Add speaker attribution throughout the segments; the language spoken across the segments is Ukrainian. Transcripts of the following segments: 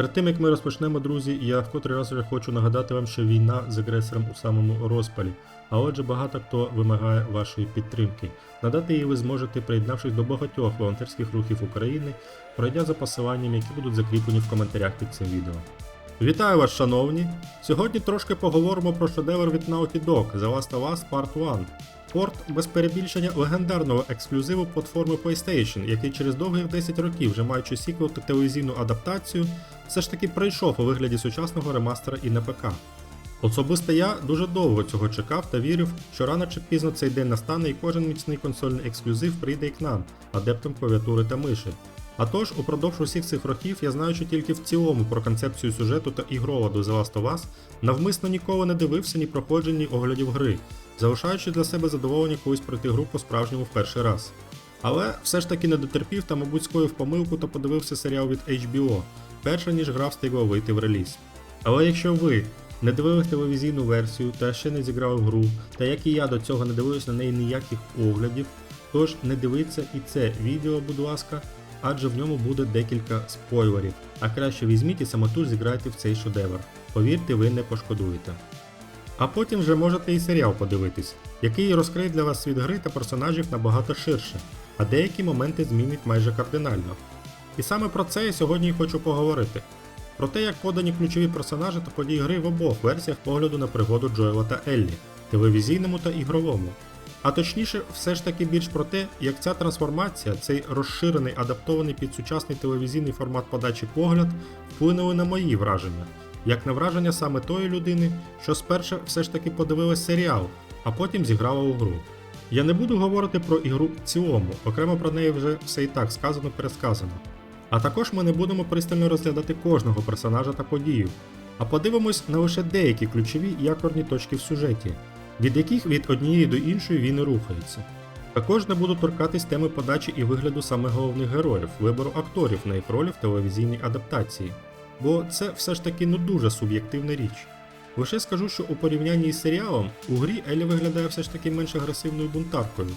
Speaker 1: Перед тим як ми розпочнемо, друзі, я вкотрий раз вже хочу нагадати вам, що війна з агресором у самому розпалі. А отже, багато хто вимагає вашої підтримки. Надати її ви зможете, приєднавшись до багатьох волонтерських рухів України, пройдя за посиланням, які будуть закріплені в коментарях під цим відео. Вітаю вас, шановні! Сьогодні трошки поговоримо про шедевр від Naughty Dog The Last of Us Part 1. Порт без перебільшення легендарного ексклюзиву платформи PlayStation, який через довгих 10 років, вже маючи сіквел та телевізійну адаптацію, все ж таки пройшов у вигляді сучасного ремастера і на ПК. Особисто я дуже довго цього чекав та вірив, що рано чи пізно цей день настане і кожен міцний консольний ексклюзив прийде і к нам, адептам клавіатури та миші. А тож, упродовж усіх цих років я знаючи тільки в цілому про концепцію сюжету та ігроводу The Last of Us, навмисно ніколи не дивився ні проходжень, ні оглядів гри, залишаючи для себе задоволення колись пройти гру по-справжньому в перший раз. Але все ж таки не дотерпів та, мабуть, скоїв помилку та подивився серіал від HBO, перше ніж гра встигла вийти в реліз. Але якщо ви не дивились телевізійну версію та ще не зіграли в гру, та як і я до цього не дивився на неї ніяких оглядів, тож не дивіться і це відео, будь ласка, адже в ньому буде декілька спойлерів. А краще візьміть і самотуж зіграйте в цей шедевр. Повірте, ви не пошкодуєте. А потім вже можете і серіал подивитись, який розкриє для вас світ гри та персонажів набагато ширше, а деякі моменти змінить майже кардинально. І саме про це я сьогодні і хочу поговорити. Про те, як подані ключові персонажі та події гри в обох версіях погляду на пригоду Джоела та Еллі, телевізійному та ігровому. А точніше, все ж таки більш про те, як ця трансформація, цей розширений, адаптований під сучасний телевізійний формат подачі погляд, вплинули на мої враження, як на враження саме тої людини, що спершу все ж таки подивилась серіал, а потім зіграла у гру. Я не буду говорити про ігру в цілому, окремо про неї вже все і так сказано пересказано. А також ми не будемо пристально розглядати кожного персонажа та подію, а подивимось на лише деякі ключові якорні точки в сюжеті, від яких від однієї до іншої він і рухається. Також не буду торкатись теми подачі і вигляду саме головних героїв, вибору акторів на їх ролі в телевізійній адаптації, бо це все ж таки ну дуже суб'єктивна річ. Лише скажу, що у порівнянні із серіалом у грі Елі виглядає все ж таки менш агресивною бунтаркою,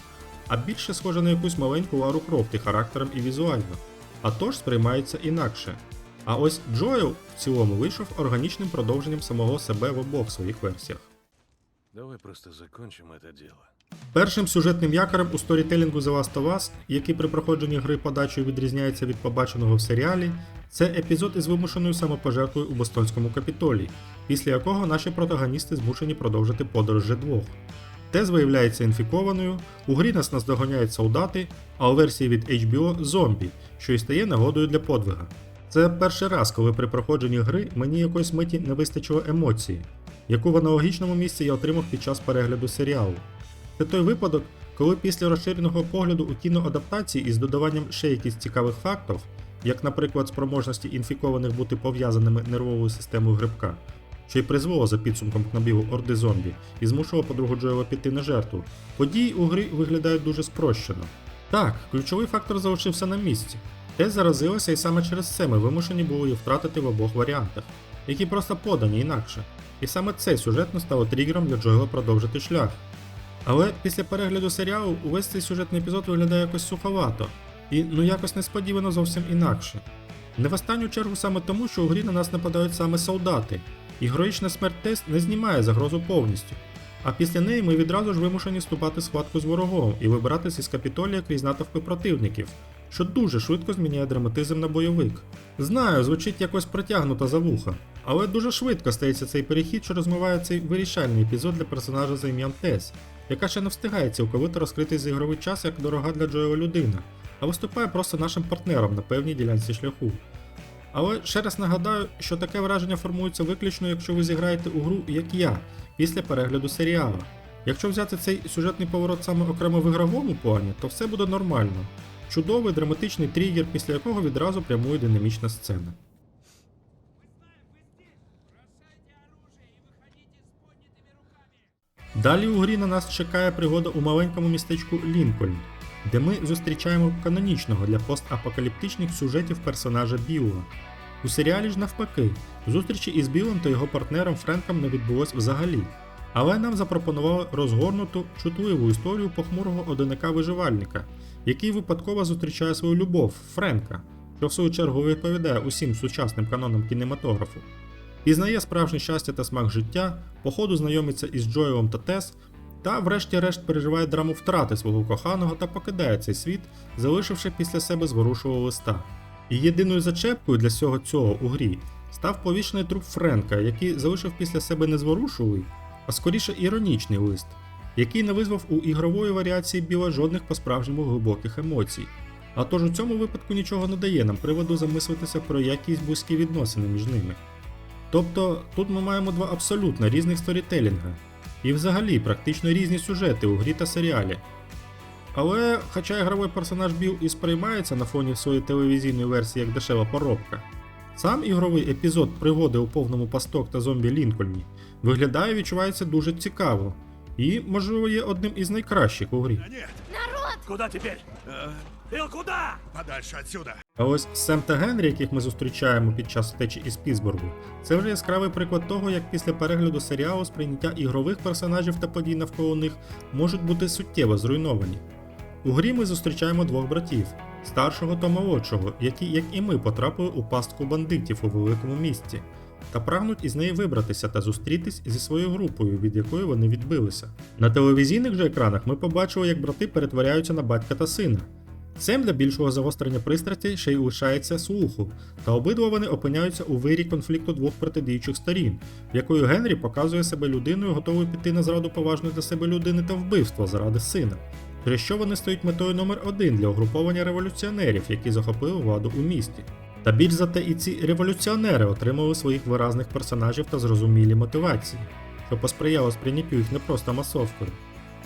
Speaker 1: а більше схожа на якусь маленьку Лару Крофт характером і візуально, а тож сприймається інакше. А ось Джоел в цілому вийшов органічним продовженням самого себе в обох своїх версіях.
Speaker 2: Давай просто закончим это дело.
Speaker 1: Першим сюжетним якорем у сторітелінгу The Last of Us, який при проходженні гри подачею відрізняється від побаченого в серіалі, це епізод із вимушеною самопожертвою у Бостонському капітолії, після якого наші протагоністи змушені продовжити подорож же двох. Тез виявляється інфікованою, у грі нас наздоганяють солдати, а у версії від HBO зомбі, що й стає нагодою для подвига. Це перший раз, коли при проходженні гри мені якоїсь миті не вистачило емоції, яку в аналогічному місці я отримав під час перегляду серіалу. Це той випадок, коли після розширеного погляду у кіноадаптації із додаванням ще якихось цікавих фактів, як, наприклад, спроможності інфікованих бути пов'язаними нервовою системою грибка, що й призвело за підсумком к набігу орди зомбі і змушувало подругу Джоела піти на жертву, події у грі виглядають дуже спрощено. Так, ключовий фактор залишився на місці. Те заразилося, і саме через це ми вимушені були її втратити в обох варіантах, які просто подані інакше. І саме це сюжетно стало тригером для Джоела продовжити шлях. Але після перегляду серіалу увесь цей сюжетний епізод виглядає якось суховато і ну якось несподівано зовсім інакше. Не в останню чергу саме тому, що у грі на нас нападають саме солдати, і героїчна смерть тест не знімає загрозу повністю. А після неї ми відразу ж вимушені вступати в схватку з ворогом і вибиратися із капітолія крізь натовпи противників, що дуже швидко зміняє драматизм на бойовик. Знаю, звучить якось протягнуто за вуха, але дуже швидко стається цей перехід, що розмиває цей вирішальний епізод для персонажа за ім'ям Тес, яка ще не встигає цілковито розкритись за ігровий час як дорога для Джоела людина, а виступає просто нашим партнером на певній ділянці шляху. Але ще раз нагадаю, що таке враження формується виключно, якщо ви зіграєте у гру, як я, після перегляду серіалу. Якщо взяти цей сюжетний поворот саме окремо в ігровому плані, то все буде нормально. Чудовий драматичний тригер, після якого відразу прямує динамічна сцена. Далі у грі на нас чекає пригода у маленькому містечку Лінкольн, де ми зустрічаємо канонічного для постапокаліптичних сюжетів персонажа Біла. У серіалі ж навпаки, зустрічі із Білом та його партнером Френком не відбулось взагалі. Але нам запропонували розгорнуту, чутливу історію похмурого одиника виживальника, який випадково зустрічає свою любов Френка, що в свою чергу відповідає усім сучасним канонам кінематографу. Пізнає справжнє щастя та смак життя, по ходу знайомиться із Джоелом та Тес, та врешті-решт переживає драму втрати свого коханого та покидає цей світ, залишивши після себе зворушливого листа. І єдиною зачепкою для всього цього у грі став повішений труп Френка, який залишив після себе не зворушливий, а скоріше іронічний лист, який не визвав у ігрової варіації біла жодних по-справжньому глибоких емоцій. А тож у цьому випадку нічого не дає нам приводу замислитися про якісь близькі відносини між ними. Тобто тут ми маємо два абсолютно різних сторітелінга, і взагалі практично різні сюжети у грі та серіалі. Але, хоча ігровий персонаж Біл і сприймається на фоні своєї телевізійної версії як дешева поробка, сам ігровий епізод пригоди у повному пасток та зомбі Лінкольні виглядає і відчувається дуже цікаво, і, можливо, є одним із найкращих у грі.
Speaker 3: Куда теперь? Эл, куда? Подальше отсюда.
Speaker 1: А ось Сем та Генрі, яких ми зустрічаємо під час втечі із Пітсбургу, це вже яскравий приклад того, як після перегляду серіалу сприйняття ігрових персонажів та подій навколо них можуть бути суттєво зруйновані. У грі ми зустрічаємо двох братів старшого та молодшого, які, як і ми, потрапили у пастку бандитів у великому місті, та прагнуть із неї вибратися та зустрітись зі своєю групою, від якої вони відбилися. На телевізійних же екранах ми побачили, як брати перетворяються на батька та сина. Цим для більшого загострення пристрастей ще й лишається слуху, та обидва вони опиняються у вирі конфлікту двох протидіючих сторін, в якою Генрі показує себе людиною, готовою піти на зраду поважної для себе людини та вбивство заради сина, через що вони стають метою номер один для угруповання революціонерів, які захопили владу у місті. Та більш за те і ці революціонери отримали своїх виразних персонажів та зрозумілі мотивації, що посприяло сприйняттю їх не просто масовкою.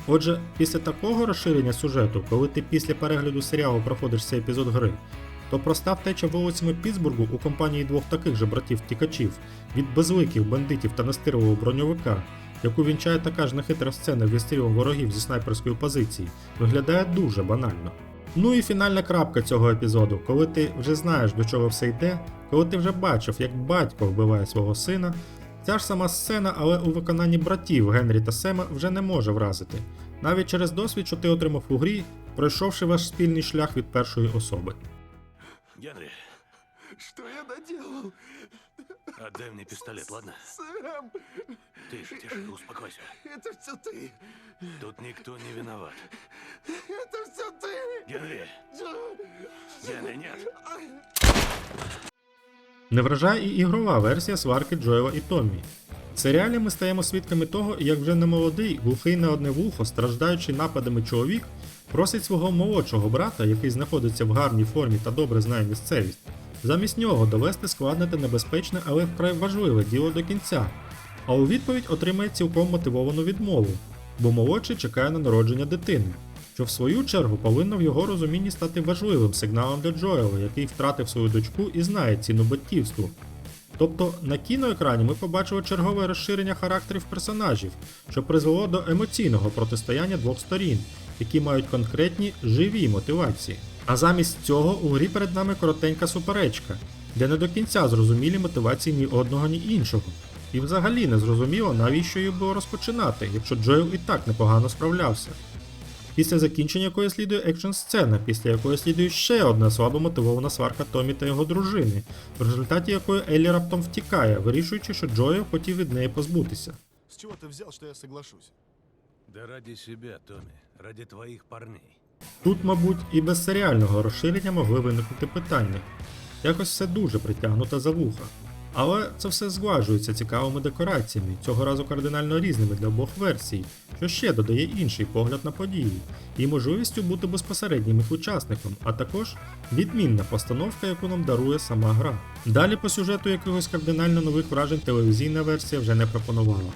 Speaker 1: Отже, після такого розширення сюжету, коли ти після перегляду серіалу проходиш цей епізод гри, то проста втеча вулицями Пітсбургу у компанії двох таких же братів-тікачів від безликих бандитів та настирливого броньовика, яку вінчає така ж нехитра сцена відстрілом ворогів зі снайперської позиції, виглядає дуже банально. Ну і фінальна крапка цього епізоду, коли ти вже знаєш до чого все йде, коли ти вже бачив, як батько вбиває свого сина, Ця ж сама сцена, але у виконанні братів Генрі та Сема вже не може вразити, навіть через досвід, що ти отримав у грі, пройшовши ваш спільний шлях від першої особи.
Speaker 2: Генри,
Speaker 4: Что я наделал?
Speaker 2: отдай мне пистолет, ладно?
Speaker 4: Сэм,
Speaker 2: Тише, тише, успокойся.
Speaker 4: это все ты.
Speaker 2: Тут никто не виноват. Генри, Генри, нет.
Speaker 1: Не вражає і ігрова версія сварки Джоела і Томмі. В серіалі ми стаємо свідками того, як вже немолодий, глухий на одне вухо, страждаючий нападами чоловік, просить свого молодшого брата, який знаходиться в гарній формі та добре знає місцевість, замість нього довести складне та небезпечне, але вкрай важливе діло до кінця. А у відповідь отримає цілком мотивовану відмову, бо молодший чекає на народження дитини, що в свою чергу повинно в його розумінні стати важливим сигналом для Джоела, який втратив свою дочку і знає ціну батьківству. Тобто на кіноекрані ми побачили чергове розширення характерів персонажів, що призвело до емоційного протистояння двох сторін, які мають конкретні живі мотивації. А замість цього у грі перед нами коротенька суперечка, де не до кінця зрозумілі мотивації ні одного, ні іншого. І взагалі не зрозуміло, навіщо її було розпочинати, якщо Джоел і так непогано справлявся. Після закінчення якої слідує екшн сцена, після якої слідує ще одна слабо мотивована сварка Томі та його дружини, в результаті якої Еллі раптом втікає, вирішуючи, що Джоел хотів від неї позбутися.
Speaker 4: С чего ты взял, что я соглашусь?
Speaker 2: Да ради себя, Томми, ради твоих парней.
Speaker 1: Тут, мабуть, і без серіального розширення могли виникнути питання. Якось все дуже притягнуто за вуха. Але це все згладжується цікавими декораціями, цього разу кардинально різними для обох версій, що ще додає інший погляд на події, і можливістю бути безпосереднім їх учасником, а також відмінна постановка, яку нам дарує сама гра. Далі по сюжету якихось кардинально нових вражень телевізійна версія вже не пропонувала.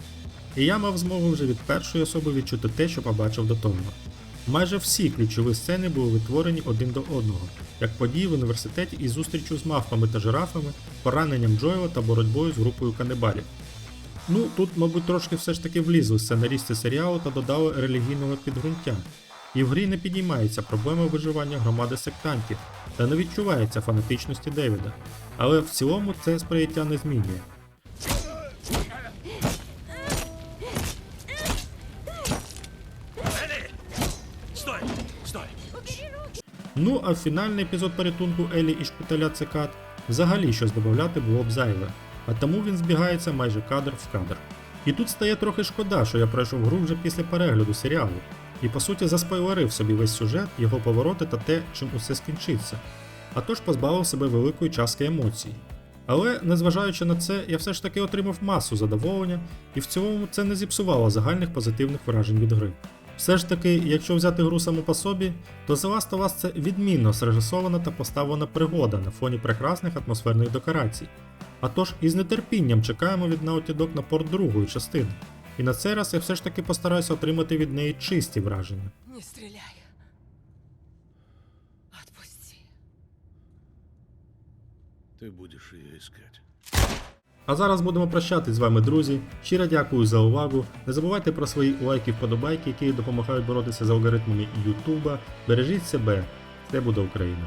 Speaker 1: І я мав змогу вже від першої особи відчути те, що побачив до того. Майже всі ключові сцени були відтворені один до одного, як події в університеті із зустрічю з мавпами та жирафами, пораненням Джоела та боротьбою з групою канибалів. Ну, тут, мабуть, трошки все ж таки влізли сценарісти серіалу та додали релігійного підґрунтя. І в грі не підіймається проблема виживання громади сектантів, та не відчувається фанатичності Девіда. Але в цілому це сприйняття не змінює. Ну а фінальний епізод порятунку Елі і шпиталя Цикад взагалі щось додати було б зайве, а тому він збігається майже кадр в кадр. І тут стає трохи шкода, що я пройшов гру вже після перегляду серіалу, і по суті заспойлерив собі весь сюжет, його повороти та те, чим усе скінчиться, а тож позбавив себе великої частки емоцій. Але, незважаючи на це, я все ж таки отримав масу задоволення, і в цілому це не зіпсувало загальних позитивних вражень від гри. Все ж таки, якщо взяти гру саму по собі, то The Last of Us це відмінно срежисована та поставлена пригода на фоні прекрасних атмосферних декорацій. А тож із нетерпінням чекаємо від Naughty Dog на порт другої частини. І на цей раз я все ж таки постараюся отримати від неї чисті враження.
Speaker 5: Не стреляй. Отпусти.
Speaker 2: Ты будешь ее искать.
Speaker 1: А зараз будемо прощатись з вами, друзі. Щиро дякую за увагу. Не забувайте про свої лайки, вподобайки, які допомагають боротися з алгоритмами Ютуба. Бережіть себе. Це буде Україна.